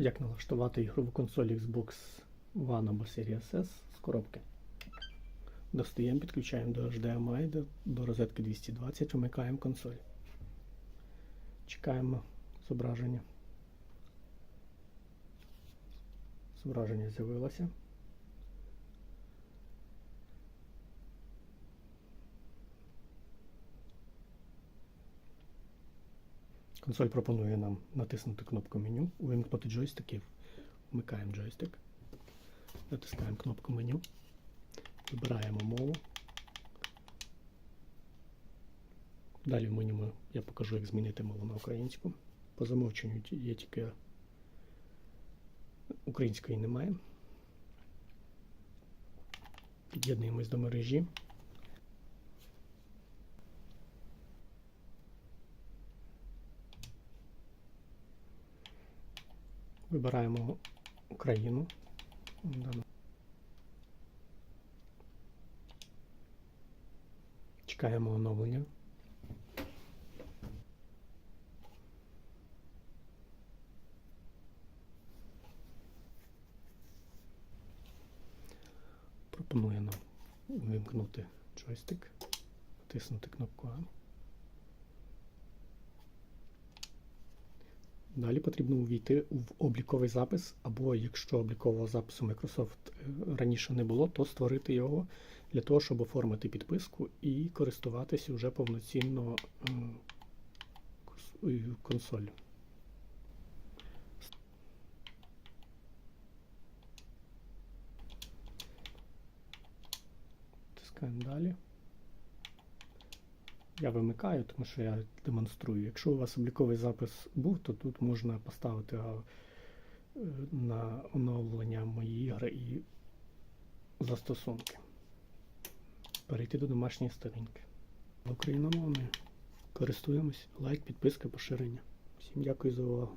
Як налаштувати ігрову консоль Xbox One або Series S з коробки. Достаємо, підключаємо до HDMI, до, розетки 220, вмикаємо консоль. Чекаємо зображення. Зображення з'явилося. Консоль пропонує нам натиснути кнопку меню, увімкнути джойстиків. Вмикаємо джойстик. Натискаємо кнопку меню. Вибираємо мову. Далі в меню я покажу, як змінити мову на українську. По замовченню є тільки української немає. Під'єднуємось до мережі. Вибираємо Україну. Чекаємо оновлення. Пропонує нам вимкнути джойстик, натиснути кнопку А. Далі потрібно увійти в обліковий запис, або якщо облікового запису Microsoft е, раніше не було, то створити його для того, щоб оформити підписку і користуватися вже повноцінно е, кос- е, консолью. Тискаємо далі. Я вимикаю, тому що я демонструю. Якщо у вас обліковий запис був, то тут можна поставити е, на оновлення мої ігри і застосунки. Перейти до домашньої сторінки. Україномовною. Користуємось. Лайк, підписка, поширення. Всім дякую за увагу.